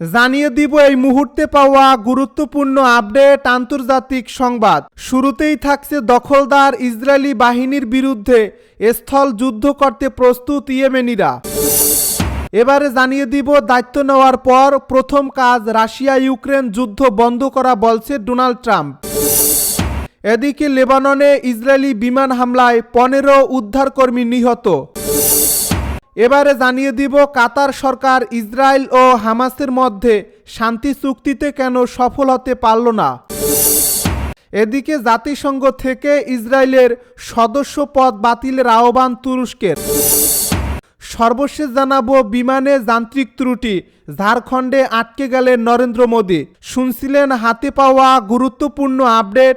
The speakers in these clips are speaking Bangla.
জানিয়ে দিব এই মুহূর্তে পাওয়া গুরুত্বপূর্ণ আপডেট আন্তর্জাতিক সংবাদ। শুরুতেই থাকছে দখলদার ইসরায়েলি বাহিনীর বিরুদ্ধে স্থল যুদ্ধ করতে প্রস্তুত ইয়েমেনিরা। এবারে জানিয়ে দিব দায়িত্ব নেওয়ার পর প্রথম কাজ রাশিয়া ইউক্রেন যুদ্ধ বন্ধ করা বলছে ডোনাল্ড ট্রাম্প। এদিকে লেবাননে ইসরায়েলি বিমান হামলায় পনেরো উদ্ধারকর্মী নিহত। এবারে জানিয়ে দিব কাতার সরকার ইসরায়েল ও হামাসের মধ্যে শান্তি চুক্তিতে কেন সফল হতে পারল না। এদিকে জাতিসংঘ থেকে ইসরায়েলের সদস্য পদ বাতিলের আহ্বান তুরস্কের। সর্বশেষ জানাব বিমানে যান্ত্রিক ত্রুটি, ঝাড়খণ্ডে আটকে গেলেন নরেন্দ্র মোদী। শুনছিলেন হাতে পাওয়া গুরুত্বপূর্ণ আপডেট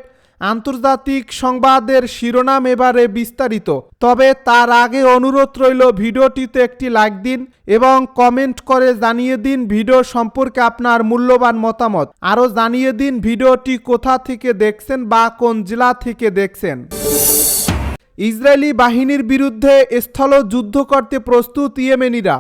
আন্তর্জাতিক সংবাদের শিরোনাম এবারে বিস্তারিত। তবে তার আগে অনুরোধ রইল ভিডিওটিতে একটি লাইক দিন এবং কমেন্ট করে জানিয়ে দিন ভিডিও সম্পর্কে আপনার মূল্যবান মতামত। আরও জানিয়ে দিন ভিডিওটি কোথা থেকে দেখছেন বা কোন জেলা থেকে দেখছেন। ইসরায়েলি বাহিনীর বিরুদ্ধে স্থল যুদ্ধ করতে প্রস্তুত ইয়েমেনিরা।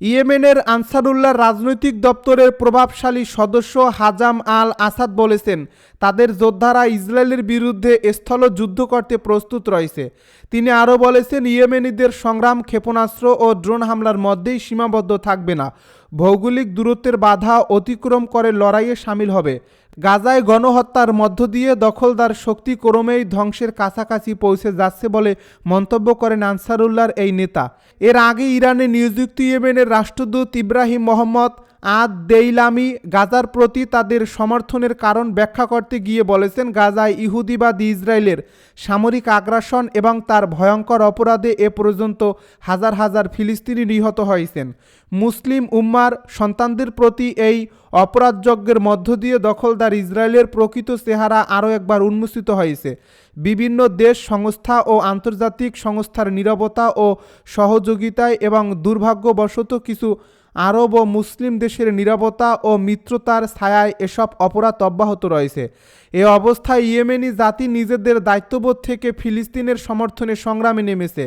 ইয়েমেনের আনসারুল্লাহ রাজনৈতিক দপ্তরের প্রভাবশালী সদস্য হাজাম আল আসাদ বলেছেন, তাদের যোদ্ধারা ইসরায়েলের বিরুদ্ধে স্থল যুদ্ধ করতে প্রস্তুত রয়েছে। তিনি আরও বলেছেন, ইয়েমেনিদের সংগ্রাম ক্ষেপণাস্ত্র ও ড্রোন হামলার মধ্যেই সীমাবদ্ধ থাকবে না। ভৌগোলিক দূরত্বের বাধা অতিক্রম করে লড়াইয়ে সামিল হবে। গাজায় গণহত্যার মধ্য দিয়ে দখলদার শক্তি ক্রমেই ধ্বংসের কাছাকাছি পৌঁছে যাচ্ছে বলে মন্তব্য করেন আনসারুল্লাহর এই নেতা। এর আগে ইরানে নিযুক্ত ইয়েমেনের রাষ্ট্রদূত ইব্রাহিম মোহাম্মদ আদ দেইলামি গাজার প্রতি তাদের সমর্থনের কারণ ব্যাখ্যা করতে গিয়ে বলেছেন, গাজায় ইহুদিবাদী ইসরায়েলের সামরিক আগ্রাসন এবং তার ভয়ঙ্কর অপরাধে এ পর্যন্ত হাজার হাজার ফিলিস্তিনি নিহত হয়েছেন। মুসলিম উম্মার সন্তানদের প্রতি এই অপরাধযজ্ঞের মধ্য দিয়ে দখলদার ইসরায়েলের প্রকৃত চেহারা আরও একবার উন্মোচিত হয়েছে। বিভিন্ন দেশ সংস্থা ও আন্তর্জাতিক সংস্থার নিরবতা ও সহযোগিতায় এবং দুর্ভাগ্যবশত কিছু আরব ও মুসলিম দেশের নিরাপত্তা ও মিত্রতার ছায়ায় এসব অপরাধ অব্যাহত রয়েছে। এ অবস্থায় ইয়েমেনি জাতি নিজেদের দায়িত্ববোধ থেকে ফিলিস্তিনের সমর্থনে সংগ্রামে নেমেছে।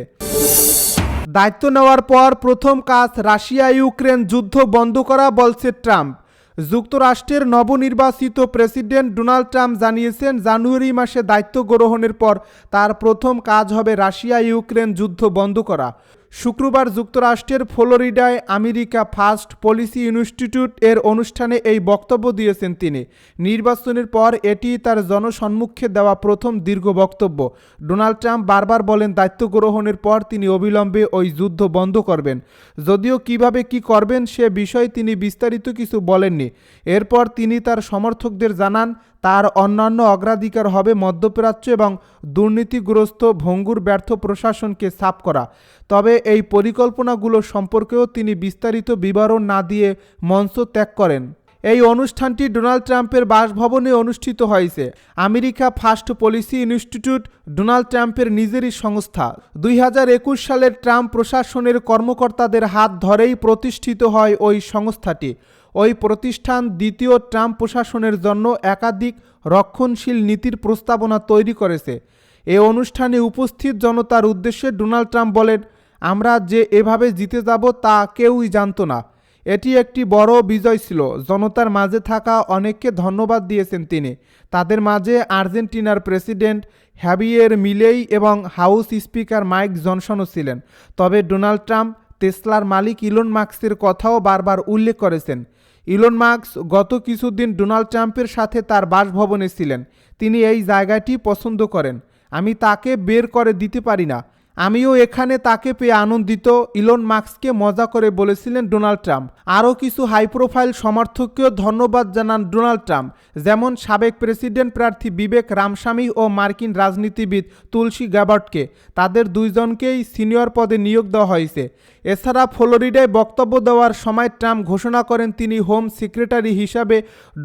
দায়িত্ব নেওয়ার পর প্রথম কাজ রাশিয়া ইউক্রেন যুদ্ধ বন্ধ করা বলছে ট্রাম্প। যুক্তরাষ্ট্রের নবনির্বাচিত প্রেসিডেন্ট ডোনাল্ড ট্রাম্প জানিয়েছেন, জানুয়ারি মাসে দায়িত্ব গ্রহণের পর তার প্রথম কাজ হবে রাশিয়া ইউক্রেন যুদ্ধ বন্ধ করা। শুক্রবার যুক্তরাষ্ট্রের ফ্লোরিডায় আমেরিকা ফার্স্ট পলিসি ইনস্টিটিউট এর অনুষ্ঠানে এই বক্তব্য দিয়েছেন তিনি। নির্বাচনের পর এটি তার জনসম্মুখে দেওয়া প্রথম দীর্ঘ বক্তব্য। ডোনাল্ড ট্রাম্প বারবার বলেন দায়িত্ব গ্রহণের পর তিনি অবিলম্বে ওই যুদ্ধ বন্ধ করবেন। যদিও কীভাবে কি করবেন সে বিষয়ে তিনি বিস্তারিত কিছু বলেননি। এরপর তিনি তার সমর্থকদের জানান তার অন্যান্য অগ্রাধিকার হবে মধ্যপ্রাচ্য এবং দুর্নীতিগ্রস্ত ভঙ্গুর ব্যর্থ প্রশাসনকে সাফ করা। তবে এই পরিকল্পনাগুলো সম্পর্কেও তিনি বিস্তারিত বিবরণ না দিয়ে মঞ্চ ত্যাগ করেন। এই অনুষ্ঠানটি ডোনাল্ড ট্রাম্পের বাসভবনে অনুষ্ঠিত হয়েছে। America first policy institute Donald ট্রাম্পের নিজেরই সংস্থা। দুই হাজার একুশ সালের ট্রাম্প প্রশাসনের কর্মকর্তাদের হাত ধরেই প্রতিষ্ঠিত হয় ওই সংস্থাটি। ওই প্রতিষ্ঠান দ্বিতীয় ট্রাম্প প্রশাসনের জন্য একাধিক রক্ষণশীল নীতির প্রস্তাবনা তৈরি করেছে। এ অনুষ্ঠানে উপস্থিত জনতার উদ্দেশ্যে ডোনাল্ড ট্রাম্প বলেন, আমরা যে এভাবে জিতে যাব তা কেউই জানত না। এটি একটি বড় বিজয় ছিল। জনতার মাঝে থাকা অনেককে ধন্যবাদ দিয়েছেন তিনি। তাদের মাঝে আর্জেন্টিনার প্রেসিডেন্ট হ্যাবিয়ের মিলেই এবং হাউস স্পিকার মাইক জনসনও ছিলেন। তবে ডোনাল্ড ট্রাম্প, টেসলার মালিক ইলন মার্কসের কথাও বারবার উল্লেখ করেছেন। ইলন মার্কস গত কিছুদিন ডোনাল্ড ট্রাম্পের সাথে তার বাসভবনে ছিলেন। তিনি এই জায়গাটি পছন্দ করেন। আমি তাকে বের করে দিতে পারি না। আমিও এখানে তাকে পেয়ে আনন্দিত। ইলন মার্কসকে মজা করে বলেছিলেন ডোনাল্ড ট্রাম্প। আরও কিছু হাই প্রোফাইল সমর্থককেও ধন্যবাদ জানান ডোনাল্ড ট্রাম্প। যেমন সাবেক প্রেসিডেন্ট প্রার্থী বিবেক রামস্বামী ও মার্কিন রাজনীতিবিদ তুলসী গ্যাবার্টকে তাদের দুইজনকেই সিনিয়র পদে নিয়োগ দেওয়া হয়েছে। এছাড়া ফ্লোরিডায় বক্তব্য দেওয়ার সময় ট্রাম্প ঘোষণা করেন তিনি হোম সেক্রেটারি হিসাবে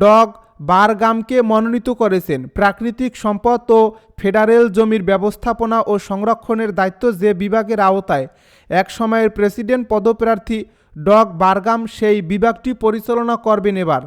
ডগ বারগামকে মনোনীত করেছেন। প্রাকৃতিক সম্পদ ও ফেডারেল জমির ব্যবস্থাপনা ও সংরক্ষণের দায়িত্ব যে বিভাগের আওতায়। এক সময়ের প্রেসিডেন্ট পদপ্রার্থী ডগ বারগাম সেই বিভাগটি পরিচালনা করবেন এবার।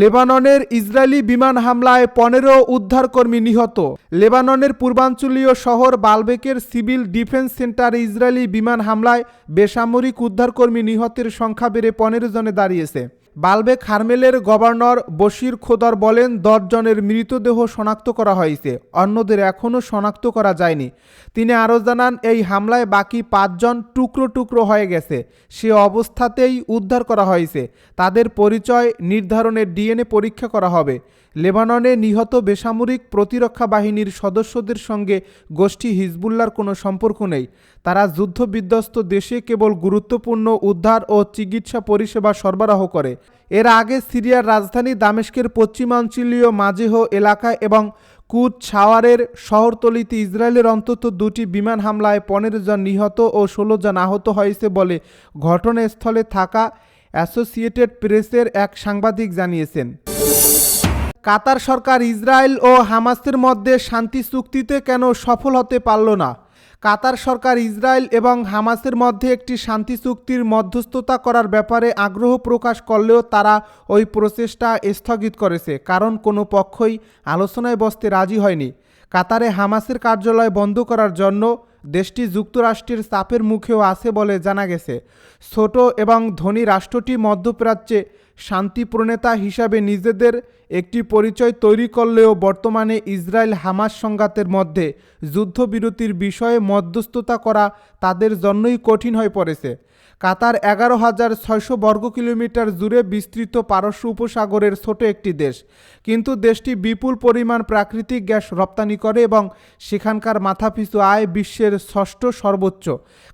লেবাননের ইসরায়েলি বিমান হামলায় পনেরো উদ্ধারকর্মী নিহত। লেবাননের পূর্বাঞ্চলীয় শহর বালবেকের সিভিল ডিফেন্স সেন্টারে ইসরায়েলি বিমান হামলায় বেসামরিক উদ্ধারকর্মী নিহতের সংখ্যা বেড়ে পনেরো জনে দাঁড়িয়েছে। বালবেক খারমেলের গভর্নর বশির খোদর বলেন, দশজনের মৃতদেহ শনাক্ত করা হয়েছে, অন্যদের এখনও শনাক্ত করা যায়নি। তিনি আরও জানান, এই হামলায় বাকি পাঁচজন টুকরো টুকরো হয়ে গেছে। সে অবস্থাতেই উদ্ধার করা হয়েছে। তাদের পরিচয় নির্ধারণের ডিএনএ পরীক্ষা করা হবে। লেবাননে নিহত বেসামরিক প্রতিরক্ষা বাহিনীর সদস্যদের সঙ্গে গোষ্ঠী হিজবুল্লার কোনো সম্পর্ক নেই। তারা যুদ্ধবিধ্বস্ত দেশে কেবল গুরুত্বপূর্ণ উদ্ধার ও চিকিৎসা পরিষেবা সরবরাহ করে। এর আগে সিরিয়ার রাজধানী দামেস্কের পশ্চিমাঞ্চলীয় মাজেহ এলাকায় এবং কুদ ছাওয়ারের শহরতলিতে ইসরায়েলের অন্তত দুটি বিমান হামলায় পনেরো জন নিহত ও ষোলো জন আহত হয়েছে বলে ঘটনাস্থলে থাকা অ্যাসোসিয়েটেড প্রেসের এক সাংবাদিক জানিয়েছেন। কাতার সরকার ইসরায়েল ও হামাসের মধ্যে শান্তি চুক্তিতে কেন সফল হতে পারল না? কাতার সরকার ইসরায়েল এবং হামাসের মধ্যে একটি শান্তি চুক্তির মধ্যস্থতা করার ব্যাপারে আগ্রহ প্রকাশ করলেও তারা ওই প্রচেষ্টা স্থগিত করেছে। কারণ কোনো পক্ষই আলোচনায় বসতে রাজি হয়নি। কাতারে হামাসের কার্যালয় বন্ধ করার জন্য দেশটি যুক্তরাষ্ট্রের চাপের মুখেও আছে বলে জানা গেছে। ছোট এবং ধনী রাষ্ট্রটি মধ্যপ্রাচ্যে শান্তি প্রণেতা হিসাবে নিজেদের একটি পরিচয় তৈরি করলেও বর্তমানে ইসরায়েল হামাস সংঘাতের মধ্যে যুদ্ধবিরতির বিষয়ে মধ্যস্থতা করা তাদের জন্যই কঠিন হয়ে পড়েছে। কাতার এগারো হাজার ছয়শো বর্গ কিলোমিটার জুড়ে বিস্তৃত পারস্য উপসাগরের ছোট একটি দেশ। কিন্তু দেশটি বিপুল পরিমাণ প্রাকৃতিক গ্যাস রপ্তানি করে এবং সেখানকার মাথাপিছু আয় বিশ্বের ষষ্ঠ সর্বোচ্চ।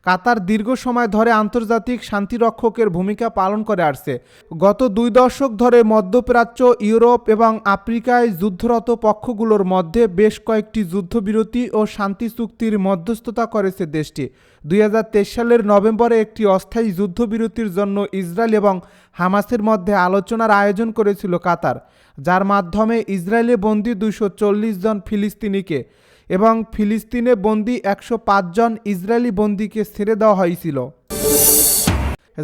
কাতার দীর্ঘ সময় ধরে আন্তর্জাতিক শান্তিরক্ষকের ভূমিকা পালন করে আসছে। গত দুই দশক ধরে মধ্যপ্রাচ্য, ইউরোপ এবং আফ্রিকায় যুদ্ধরত পক্ষগুলোর মধ্যে বেশ কয়েকটি যুদ্ধবিরতি ও শান্তি চুক্তির মধ্যস্থতা করেছে দেশটি। দুই হাজার তেইশ সালের নভেম্বরে একটি অস্থায়ী যুদ্ধবিরতির জন্য ইসরায়েল এবং হামাসের মধ্যে আলোচনার আয়োজন করেছিল কাতার, যার মাধ্যমে ইসরায়েলে বন্দি দুশো জন ফিলিস্তিনিকে এবং ফিলিস্তিনে বন্দি একশো জন ইসরায়েলি বন্দিকে ছেড়ে দেওয়া হয়েছিল।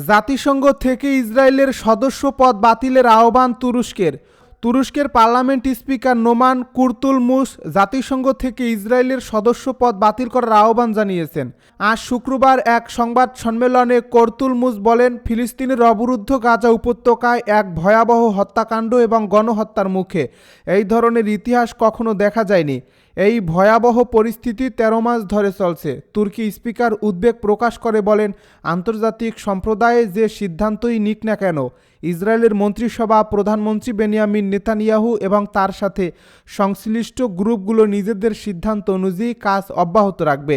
জাতিসংঘ থেকে ইসরায়েলের সদস্য পদ বাতিলের আহ্বান তুরস্কের। তুরস্কের পার্লামেন্ট স্পিকার নোমান কুর্তুলমুস জাতিসংঘ থেকে ইসরায়েলের সদস্য পদ বাতিল করার আহ্বান জানিয়েছেন। আজ শুক্রবার এক সংবাদ সম্মেলনে কর্তুলমুস বলেন, ফিলিস্তিনের অবরুদ্ধ গাজা উপত্যকায় এক ভয়াবহ হত্যাকাণ্ড এবং গণহত্যার মুখে। এই ধরনের ইতিহাস কখনো দেখা যায়নি। এই ভয়াবহ পরিস্থিতি তেরো মাস ধরে চলছে। তুর্কি স্পিকার উদ্বেগ প্রকাশ করে বলেন, আন্তর্জাতিক সম্প্রদায়ে যে সিদ্ধান্তই নিক না কেন, ইসরায়েলের মন্ত্রিসভা, প্রধানমন্ত্রী বেনিয়ামিন নেতানিয়াহু এবং তার সাথে সংশ্লিষ্ট গ্রুপগুলো নিজেদের সিদ্ধান্ত অনুযায়ী কাজ অব্যাহত রাখবে।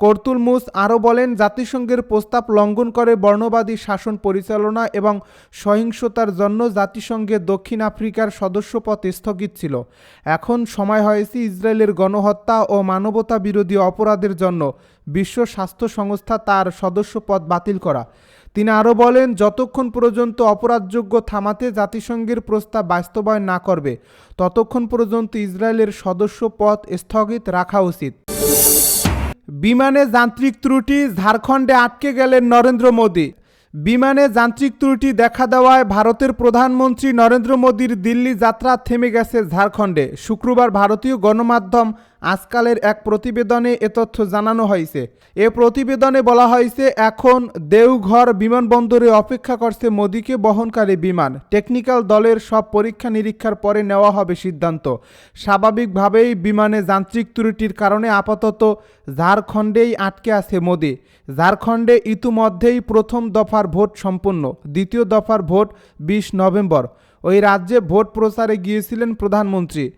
কর্তুল মুস আরও বলেন, জাতিসংঘের প্রস্তাব লঙ্ঘন করে বর্ণবাদী শাসন পরিচালনা এবং সহিংসতার জন্য জাতিসংঘের দক্ষিণ আফ্রিকার সদস্যপদ স্থগিত ছিল। এখন সময় হয়েছে ইসরায়েলের গণহত্যা ও মানবতা বিরোধী অপরাধের জন্য বিশ্ব স্বাস্থ্য সংস্থা তার সদস্যপদ বাতিল করা। তিনি আরও বলেন, যতক্ষণ পর্যন্ত অপরাধযোগ্য থামাতে জাতিসংঘের প্রস্তাব বাস্তবায়ন না করবে, ততক্ষণ পর্যন্ত ইসরায়েলের সদস্য পদ স্থগিত রাখা উচিত। বিমানে যান্ত্রিক ত্রুটি ঝাড়খণ্ডে আটকে গেলেন নরেন্দ্র মোদী। বিমানে যান্ত্রিক ত্রুটি দেখা দেওয়ায় ভারতের প্রধানমন্ত্রী নরেন্দ্র মোদীর দিল্লি যাত্রা থেমে গেছে ঝাড়খণ্ডে। শুক্রবার ভারতীয় গণমাধ্যম আজকালের এক প্রতিবেদনে এ তথ্য জানানো হয়েছে। এ প্রতিবেদনে বলা হয়েছে, এখন দেওঘর বিমানবন্দরে অপেক্ষা করছে মোদীকে বহনকারী বিমান। টেকনিক্যাল দলের সব পরীক্ষা নিরীক্ষার পরে নেওয়া হবে সিদ্ধান্ত। স্বাভাবিকভাবেই বিমানে যান্ত্রিক ত্রুটির কারণে আপাতত ঝাড়খণ্ডেই আটকে আছে মোদী। ঝাড়খণ্ডে ইতিমধ্যেই প্রথম দফার ভোট সম্পন্ন। দ্বিতীয় দফার ভোট বিশ নভেম্বর। ওই রাজ্যে ভোট প্রচারে গিয়েছিলেন প্রধানমন্ত্রী।